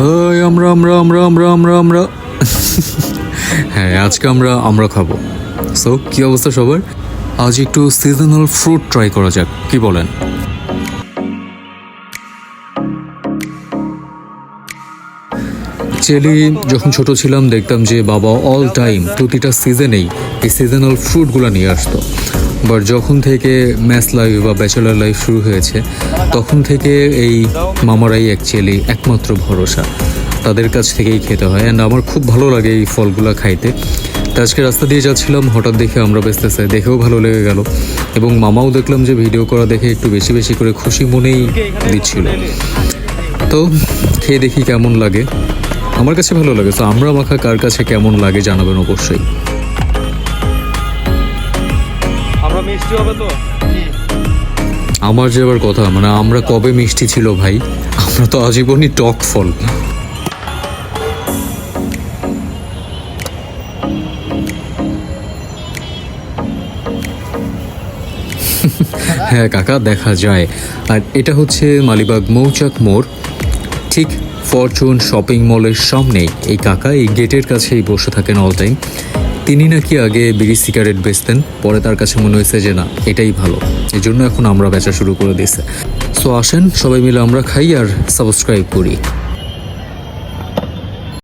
এই আমরা আমরা আমরা আমরা আমরা আমরা। হ্যাঁ আজকে আমরা আমরা খাব। সো কি অবস্থা সবার? আজ একটু সিজনাল ফ্রুট ট্রাই করা যাক, কি বলেন? চেলি, যখন ছোট ছিলাম, দেখতাম যে বাবা অল টাইম প্রতিটা সিজনেই এই সিজনাল ফ্রুটগুলো নিয়ে আসতো। বাট যখন থেকে ম্যাথ লাইফ বা ব্যাচেলার লাইফ শুরু হয়েছে, তখন থেকে এই মামারাই অ্যাকচুয়ালি একমাত্র ভরসা। তাদের কাছ থেকেই খেতে হয় অ্যান্ড আমার খুব ভালো লাগে এই ফলগুলো খাইতে। তো আজকে রাস্তা দিয়ে যাচ্ছিলাম, হঠাৎ দেখে আমরা বেচতেছে, দেখেও ভালো লেগে গেল। এবং মামাও দেখলাম যে ভিডিও করা দেখে একটু বেশি বেশি করে খুশি মনেই দিচ্ছিল। তো খেয়ে দেখি কেমন লাগে। আমার কাছে ভালো লাগে, তো আমরা মাখা কার কাছে কেমন লাগে জানাবেন অবশ্যই। আমার যে আবার কথা মানে আমরা কবে মিষ্টি ছিল ভাই? আমরা তো আজীবনই টক ফল। হ্যাঁ কাকা, দেখা যায়। আর এটা হচ্ছে মালিবাগ মৌচাক মোড়। ঠিক ফরচুন শপিং মলের সামনেই এই কাকা এই গেটের কাছেই বসে থাকেন অল টাইম তিনি নাকি আগে বিড়ি সিগারেট বেচতেন, পরে তার কাছে মনে হয়েছে যে না, এটাই ভালো। এই জন্য এখন আমরা বেচা শুরু করে দিয়েছে। সো আসেন, সবাই মিলে আমরা খাই আর সাবস্ক্রাইব করি।